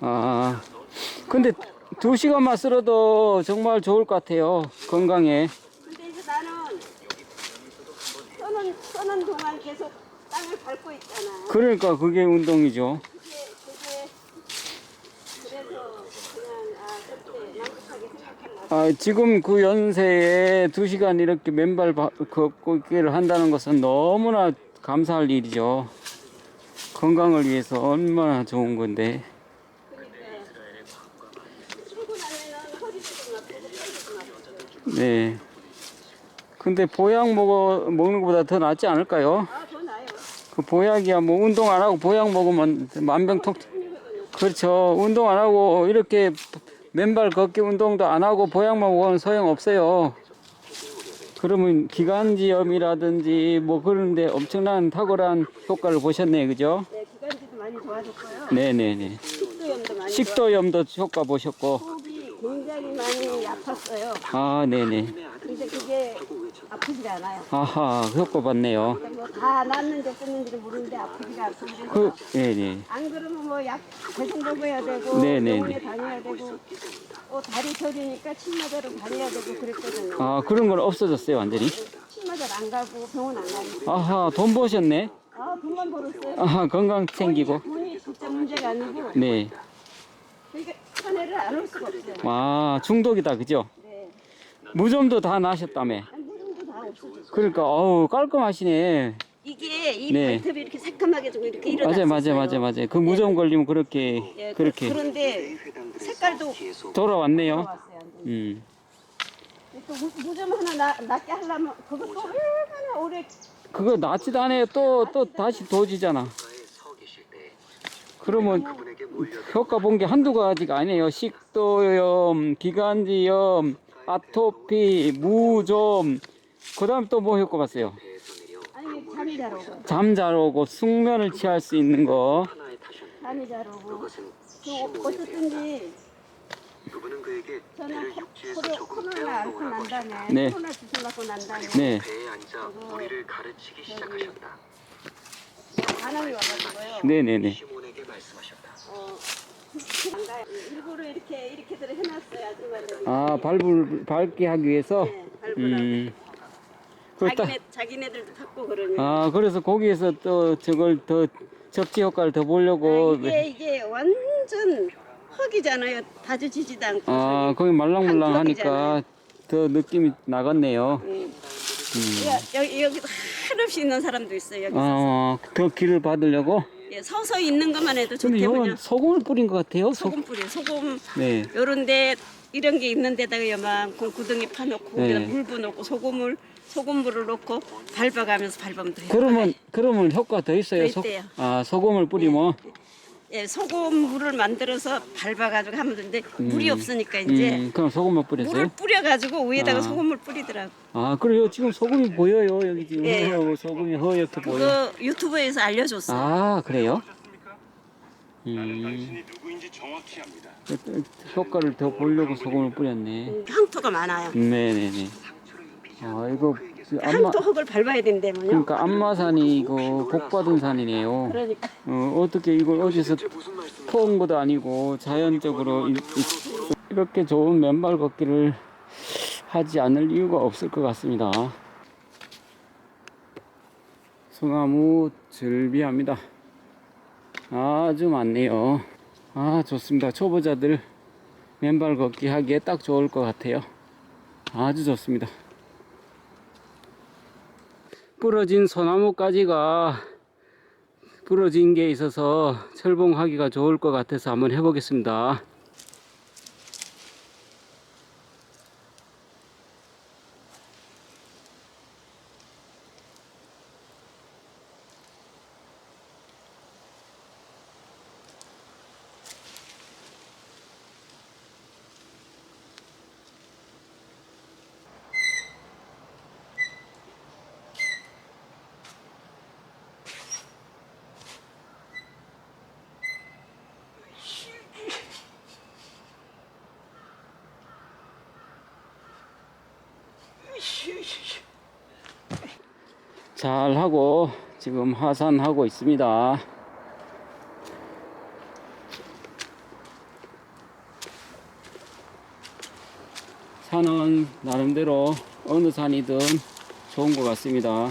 아, 근데 두 시간만 쓸어도 정말 좋을 것 같아요. 건강에. 근데 이제 나는 써는 써는 동안 계속 땅을 밟고 있잖아. 그러니까 그게 운동이죠. 그게 그게 그래서 그냥 아 그때 만족하게 생각했나. 봐. 아, 지금 그 연세에 두 시간 이렇게 맨발 바- 걷기를 한다는 것은 너무나 감사할 일이죠. 건강을 위해서 얼마나 좋은 건데. 네. 근데 보약 먹어, 먹는 것보다 더 낫지 않을까요? 그 보약이야 뭐 운동 안 하고 보약 먹으면 만병통 그렇죠 운동 안 하고 이렇게 맨발 걷기 운동도 안 하고 보약만 먹으면 소용 없어요 그러면 기관지염이라든지 뭐 그런데 엄청난 탁월한 효과를 보셨네 그죠 네 기관지도 많이 좋아졌고요. 네네네 식도염도 많이 식도염도 효과 보셨고 좋아. 굉장히 많이 아팠어요. 아 네네 근데 그게 아프지 않아요. 아하 효과 봤네요 뭐다 낫는지 없었는지는 모르는데 아프지가 않고 그 그래서 네네 안 그러면 뭐 약 계속 먹어야 되고 네네네. 병원에 다녀야 되고 또 다리 저리니까 침마대로 다녀야 되고 그랬거든요. 아 그런 건 없어졌어요 완전히 침마대를 안 가고 병원 안 가고 아하 돈 버셨네 아 돈만 벌었어요. 아하 건강 챙기고 돈이 진짜 문제가 아니고 네. 그러니까 산에를 안 올 수가 없어요. 아, 중독이다, 그죠? 네. 무좀도 다 나셨다며. 그러니까, 어우, 깔끔하시네. 이게 이 네. 발톱이 이렇게 새까맣게 좀 이렇게 맞아요, 일어났어요. 맞아요, 맞아요, 맞아요. 그 무좀 걸리면 그렇게, 예, 그- 그렇게 그런데 색깔도 돌아왔네요. 완전히. 음. 또 무- 무좀 하나 나, 낫게 하려면 그것도 얼마나 오래 그거 낫지도 않아요. 또, 또 다시 도지잖아. 그러면 효과 본 게 한두 가지가 아니에요. 식도염, 기관지염, 아토피, 무좀, 그 다음 또 뭐 효과 봤어요? 아니 잠이 잘 오고 잠 잘 오고, 숙면을 취할 수 있는 거. 잠이 잘 오고 그 어쨌든지 그분은 그에게 저는 배를 코- 육지에서 조금 하셨다. 다음에 네. 코로나 주사 맞고 난 다음에 네. 배에 앉아 우리를 가르치기 시작하셨다. 반항이 와가지고요 네네네. 시몬에게 말씀하셨다. 어. 일부러 이렇게 이렇게들 해놨어요 아줌마들이 아, 밟을, 밟게 하기 위해서? 네, 밟으라고 음. 그렇다. 자기네, 자기네들도 탔고 그러니 아, 그래서 거기에서 또 저걸 더 접지 효과를 더 보려고. 이게 이게 완전 흙이잖아요 다져지지도 않고 아, 거기 말랑말랑 하니까. 더 느낌이 나갔네요. 음. 여기, 여기 한없이 있는 사람도 있어요 여기 아, 더 길을 받으려고? 예, 서서 있는 것만 해도 근데 이건 그냥 소금을 뿌린 것 같아요. 소... 소금 뿌려 소금 네. 요런데 이런 게 있는 데다가 요만큼 구덩이 파놓고 네. 거기다 물 부어놓고 소금을 소금물을 넣고 밟아가면서 밟으면 돼요 그러면, 그러면 효과 더 있어요. 더 있대요. 아, 소금을 뿌리면? 예, 소금물을 만들어서 밟아가지고 하면 되는데 물이 없으니까 이제 음, 그럼 소금을 뿌렸어요? 물을 뿌려가지고 위에다가 아. 소금물 뿌리더라고. 아, 그래요. 지금 소금이 보여요. 여기 지금 예. 허- 소금이 허옇게 보여. 그거 유튜브에서 알려줬어. 요 아, 그래요? 음, 당신이 누구인지 정확히 압니다. 효과를 더 보려고 소금을 뿌렸네. 항토가 많아요. 네네네. 아, 이거 그 안마, 항토 흙을 밟아야 된다면요. 그러니까 안마산이 이거 복 받은 산이네요. 그러니까 어, 어떻게 이걸 어디서? 퍼온 것도 아니고 자연적으로 이, 이, 렇게 좋은 맨발 걷기를 하지 않을 이유가 없을 것 같습니다. 소나무 즐비합니다. 아주 많네요. 아, 좋습니다. 초보자들 맨발 걷기 하기에 딱 좋을 것 같아요. 아주 좋습니다. 부러진 소나무까지가 부러진 게 있어서 철봉하기가 좋을 것 같아서 한번 해보겠습니다. 잘 하고 지금 하산하고 있습니다. 산은 나름대로 어느 산이든 좋은 것 같습니다.